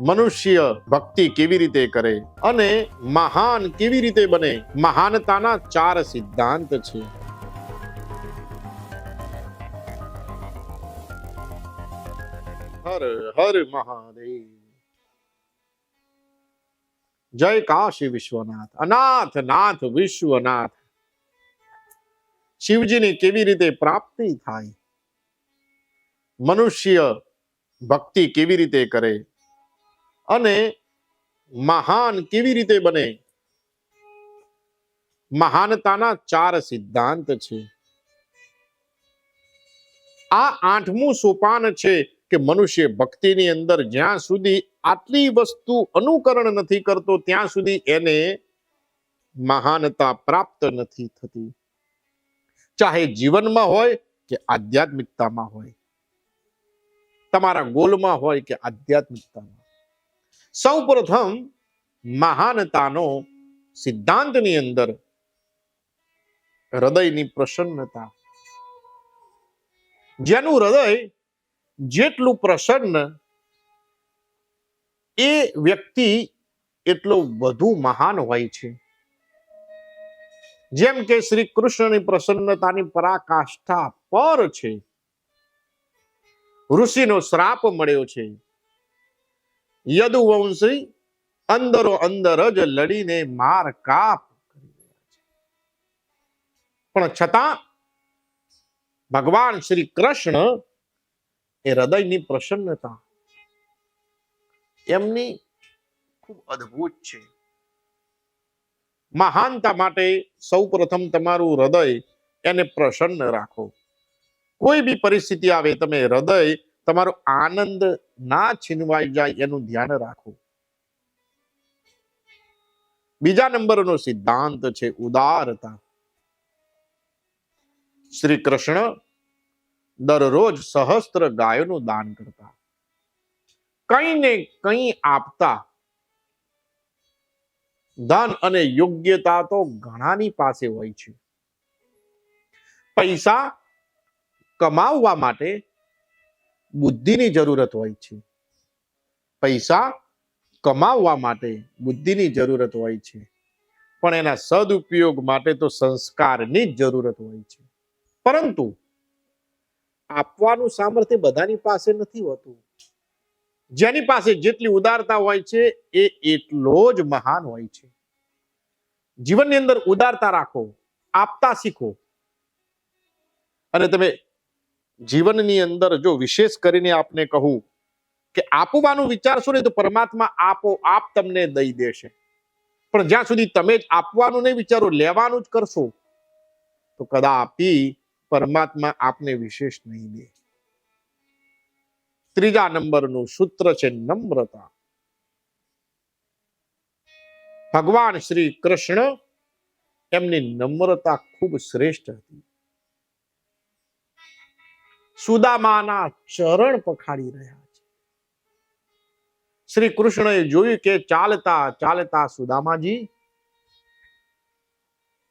મનુષ્ય ભક્તિ કેવી રીતે કરે અને મહાન કેવી રીતે બને? મહાનતાના ચાર સિદ્ધાંત છે. હર હર મહાદેવ. જય કાશી વિશ્વનાથ. અનાથ, નાથ, વિશ્વનાથ. શિવજીની કેવી રીતે પ્રાપ્તિ થાય? મનુષ્ય ભક્તિ કેવી રીતે કરે? અને મહાન કેવી રીતે બને? મહાનતાના ચાર સિદ્ધાંત છે. આ આઠમું સોપાન છે કે મનુષ્ય ભક્તિની અંદર જ્યાં સુધી આટલી વસ્તુ અનુકરણ નથી કરતો, ત્યાં સુધી એને મહાનતા પ્રાપ્ત નથી થતી. ચાહે જીવનમાં હોય કે આધ્યાત્મિકતામાં હોય. તમારા ગોલમાં હોય કે આધ્યાત્મિકતામાં. સૌ પ્રથમ મહાનતાનો સિદ્ધાંતની અંદર હૃદયની પ્રસન્નતા. જેનું હૃદય જેટલું પ્રસન્ન એ વ્યક્તિ એટલો વધુ મહાન હોય છે. જેમ કે શ્રી કૃષ્ણની પ્રસન્નતાની પરાકાષ્ઠા પર છે. ઋષિનો શ્રાપ મળ્યો છે. યદુવંશી અંદરો અંદર જ લડીને માર કાપ પણ છતાં ભગવાન શ્રી કૃષ્ણ એ હૃદયની પ્રસન્નતા એમની ખૂબ અદ્ભુત છે. મહાનતા માટે સૌ પ્રથમ તમારું હૃદય એને પ્રસન્ન રાખો. કોઈ બી પરિસ્થિતિ આવે, તમે હૃદય તમારો આનંદ ના છીનવાઈ જાય એનું ધ્યાન રાખો બીજા નંબરનો સિદ્ધાંત છે ઉદારતા. શ્રી કૃષ્ણ દરરોજ સહસ્ત્ર ગાયોનું દાન કરતા. કઈ ને કઈ આપતા. ધન અને યોગ્યતા તો ઘણાની પાસે હોય છે. પૈસા કમાવવા માટે બુદ્ધિની જરૂરત હોય છે. પૈસા કમાવવા માટે બુદ્ધિની જરૂરત હોય છે. પણ એના સદુપયોગ માટે તો સંસ્કારની જ જરૂરત હોય છે. પરંતુ આપવાનું સામર્થ્ય બધાની પાસે નથી હોતું. જેની પાસે જેટલી ઉદારતા હોય છે, એ એટલો જ મહાન હોય છે. જીવનની અંદર ઉદારતા રાખો, આપતા શીખો. અને તમે જીવનની અંદર જો વિશેષ કરીને આપને કહું કે આપવાનું વિચારશો ને તો પરમાત્મા આપો આપ તમને દઈ દેશે. પણ જ્યાં સુધી તમે જ આપવાનું નહીં વિચારો, લેવાનું જ કરશો, તો કદાપી પરમાત્મા આપને વિશેષ નહીં દે. ત્રીજા નંબરનું સૂત્ર છે નમ્રતા. ભગવાન શ્રી કૃષ્ણ એમની નમ્રતા ખૂબ શ્રેષ્ઠ હતી. સુદામાના ચરણ પખાડી રહ્યા છે. શ્રી કૃષ્ણએ જોયું કે ચાલતા ચાલતા સુદામાજી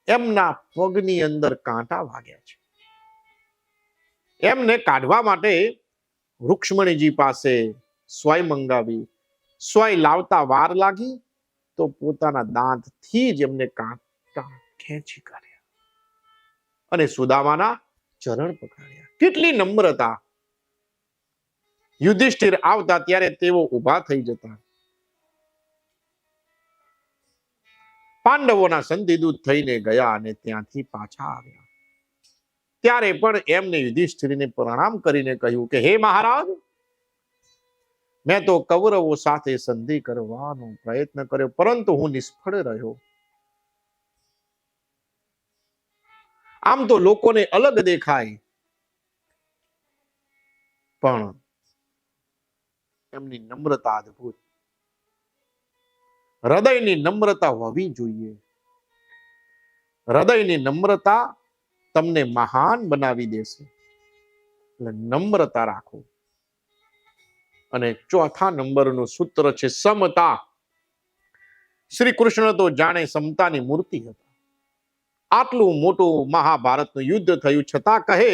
એમના પગની અંદર કાંટા વાગ્યા છે. એમને કાઢવા માટે રૂક્ષ્મણીજી પાસે સ્વાય મંગાવી સ્વાય લાવતા વાર લાગી તો પોતાના દાંતથી જ એમને કાંટા ખેંચી કાઢ્યા. અને સુદામાના ચરણ પકડ્યા. કેટલી નમ્રતા. યુધિષ્ઠિર આવતા ત્યારે તેઓ ઊભા થઈ જતા. પાંડવોના સંધિદૂત થઈને ગયા અને ત્યાંથી પાછા આવ્યા. ત્યારે પણ એમને યુધિષ્ઠિરને પ્રણામ કરીને કહ્યું કે, હે મહારાજ, મેં તો કૌરવો સાથે સંધિ કરવાનો પ્રયત્ન કર્યો, પરંતુ હું નિષ્ફળ રહ્યો. આમ તો લોકોને અલગ દેખાય. પણ એમની નમ્રતા અદ્ભુત હૃદયની નમ્રતા હોવી જોઈએ. હૃદયની નમ્રતા તમને મહાન બનાવી દેશે. એટલે નમ્રતા રાખો. અને ચોથા નંબરનું સૂત્ર છે સમતા. શ્રી કૃષ્ણ તો જાણે સમતાની મૂર્તિ હતા. આટલું મોટું મહાભારતનું યુદ્ધ થયું. છતાં કહે,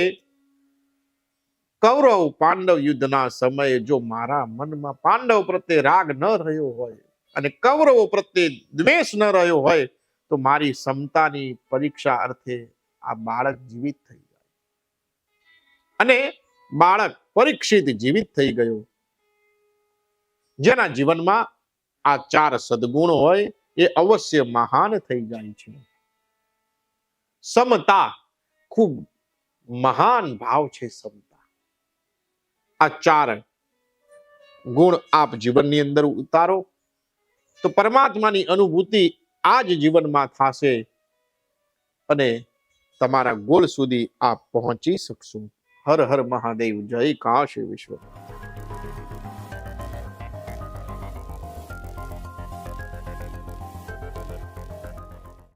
કૌરવ પાંડવ યુદ્ધના સમયે જો મારા મનમાં પાંડવ પ્રત્યે રાગ ન રહ્યો હોય અને કૌરવો પ્રત્યે દ્વેષ ન રહ્યો હોય, તો મારી ક્ષમતાની પરીક્ષા અર્થે આ બાળક જીવિત થઈ જાય અને બાળક પરીક્ષિત જીવિત થઈ ગયો. જેના જીવનમાં આ ચાર સદગુણ હોય, એ અવશ્ય મહાન થઈ જાય છે. સમતા ખૂબ મહાન ભાવ છે સમતા. આ ચાર ગુણ આપ જીવનની અંદર ઉતારો તો પરમાત્માની અનુભૂતિ આ જ જીવનમાં થશે અને તમારા ગોલ સુધી આપ પહોંચી શકશો. હર હર મહાદેવ, જય કાશી વિશ્વ